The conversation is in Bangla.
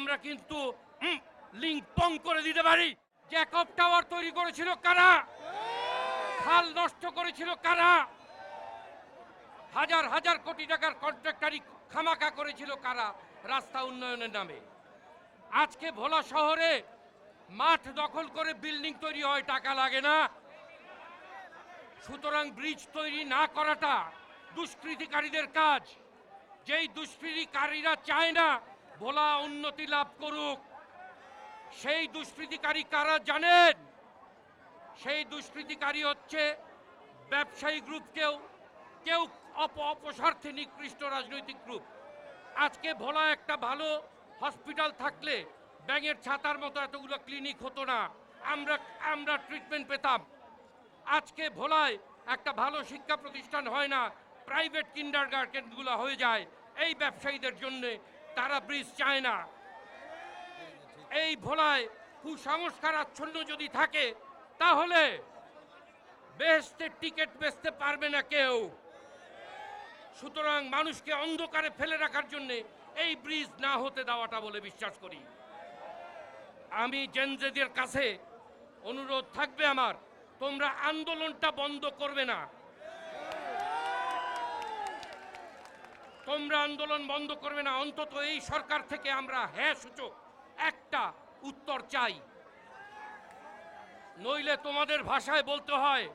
আমরা কিন্তু লিঙ্ক পং করে দিতে পারি। জ্যাকব টাওয়ার তৈরি করেছিল কারা? খাল নষ্ট করেছিল কারা? হাজার হাজার কোটি টাকার কন্ট্রাক্টারি খামাকা করেছিল কারা? রাস্তা উন্নয়নের নামে। আজকে ভোলা শহরে মাঠ দখল করে বিল্ডিং তৈরি হয়, টাকা লাগে না। সুতরাং ব্রিজ তৈরি না করাটা দুষ্কৃতিকারীদের কাজ। যেই দুষ্কৃতিকারীরা চায় না ভোলা উন্নতি লাভ করুক। সেই দুষ্কৃতিকারী কারা জানেন? সেই দুষ্কৃতিকারী হচ্ছে ব্যবসায়ী গ্রুপ কেউ। কেউ অপ অপস্বার্থে নিকৃষ্ট রাজনৈতিক গ্রুপ। আজকে ভোলা একটা ভালো হসপিটাল থাকলে ব্যাঙের ছাতার মতো এতগুলো ক্লিনিক হতো না। আমরা আমরা ট্রিটমেন্ট পেতাম। আজকে ভোলায় একটা ভালো শিক্ষা প্রতিষ্ঠান হয় না। প্রাইভেট কিন্ডার গার্ডেনগুলো হয়ে যায়। এই ব্যবসায়ীদের জন্য তারা ব্রিজ চায় না। এই ভোলায় কুসংস্কার আচ্ছন্ন যদি থাকে, তাহলে বেহেস্তের টিকিট বেচতে পারবে না কেউ। সুতরাং মানুষকে অন্ধকারে ফেলে রাখার জন্য এই ব্রিজ না হতে দেওয়াটা বলে বিশ্বাস করি। আমি জেনজেদের কাছে অনুরোধ থাকবে আমার, তোমরা আন্দোলনটা বন্ধ করবে না। তোমরা আন্দোলন বন্ধ করবে না, অন্তত এই সরকার থেকে আমরা হ্যাঁ সূচক, একটা উত্তর চাই। নইলে তোমাদের ভাষায় বলতে হয়